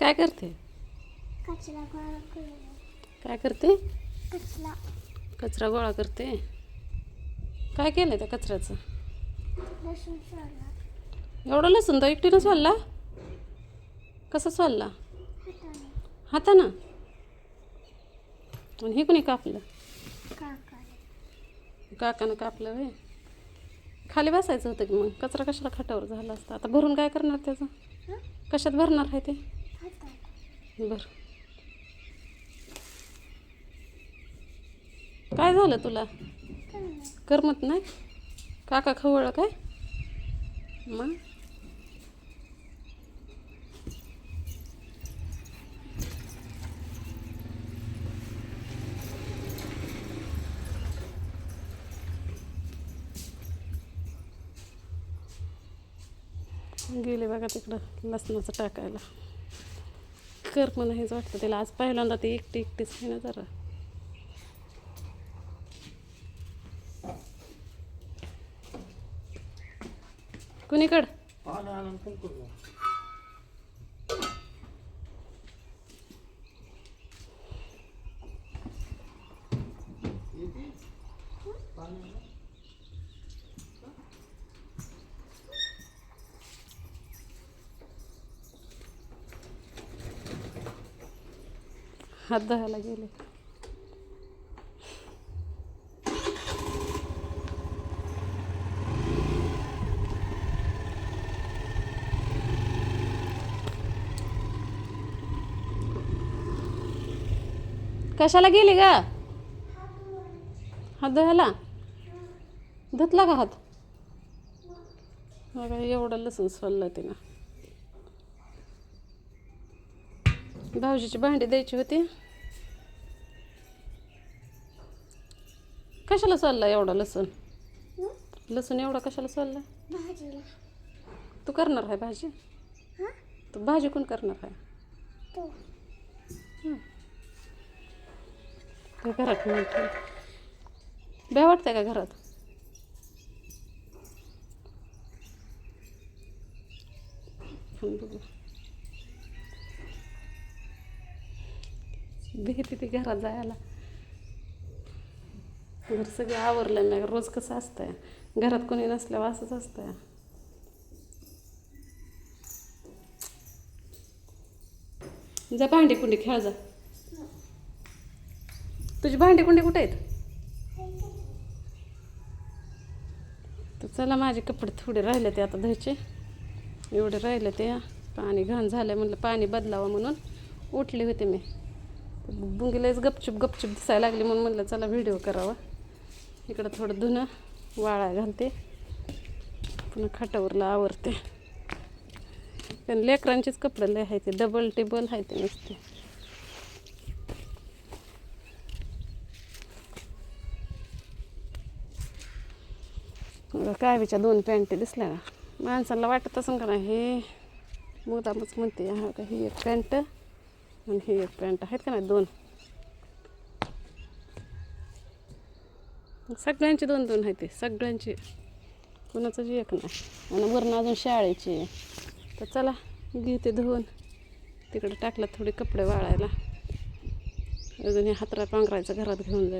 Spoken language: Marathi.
काय करते? कचरा गोळा करून. काय करते? कचरा. कचरा गोळा करते. काय केलं त्या कचऱ्याचं? लसूण सोडला. एवढं लसूण तर एकटीनं सोलला? कसं सोलला? हाताने. आणि हे कोणी कापलं? काकाने. कापलं वे खाली बसायचं होतं की मग? कचरा कशाला खाटावर झाला असता? आता भरून काय करणार त्याचं? कशात भरणार आहे ते? बर. काय झालं तुला? करमत नाही? काका खवळ काय? मग? गेले बघा तिकडं लसणाचं टाकायला. कर म्हणा हेच वाटतं त्याला. आज पहिल्यांदा ते एकटी एकटीच आहे ना जरा. कुणीकड? हात धुवायला गेले. कशाला गेली ग? हात धुवायला? धुतला का हात? बघा एवढं लसूण सोललं तिनं. भाऊजीची भांडी द्यायची होती. कशाला सोलला एवढा लसूण? लसूण एवढा कशाला भाजीला. तू करणार आहे भाजी? हां? तू भाजी कोण करणार आहे? घरात म्हणते बे वाटतंय का घरात? भीती ती घरात जायला. घर सगळं आवरलं मी रोज कसं असतंय. घरात कोणी नसल्यावर असंच असतंय. जा भांडी कुंडी खेळ जा. तुझी भांडी कुंडी कुठे आहेत? तर चला माझे कपडे थोडे राहिले ते आता धुवायचे. एवढे राहिले ते. पाणी घाण झालं म्हणलं पाणी बदलावं म्हणून उठले होते मी. बुंगीलाच गपचूप गपचूप दिसायला लागली म्हणून म्हणलं चला व्हिडिओ करावा. इकडं थोडं धुणं वाळा घालते. पुन्हा खाटावरला आवरते. पण लेकरांचेच कपडे लय आहे ते डबल टेबल आहे ते नसते. कावीच्या दोन पॅन्ट दिसल्या ना. माणसाला वाटत असं का नाही हे मुदामच म्हणते हा का ही एक पॅन्ट आणि ही एक पॅन्ट आहेत का नाही दोन. सगळ्यांचे दोन दोन आहेत ते सगळ्यांचे. जे एक नाही. आणि वरनं अजून शाळेची तर चला घेते धुवून. तिकडे टाकलं थोडे कपडे वाळायला. अजून हे हातरा पांघरायचं घरात घेऊन जायचं.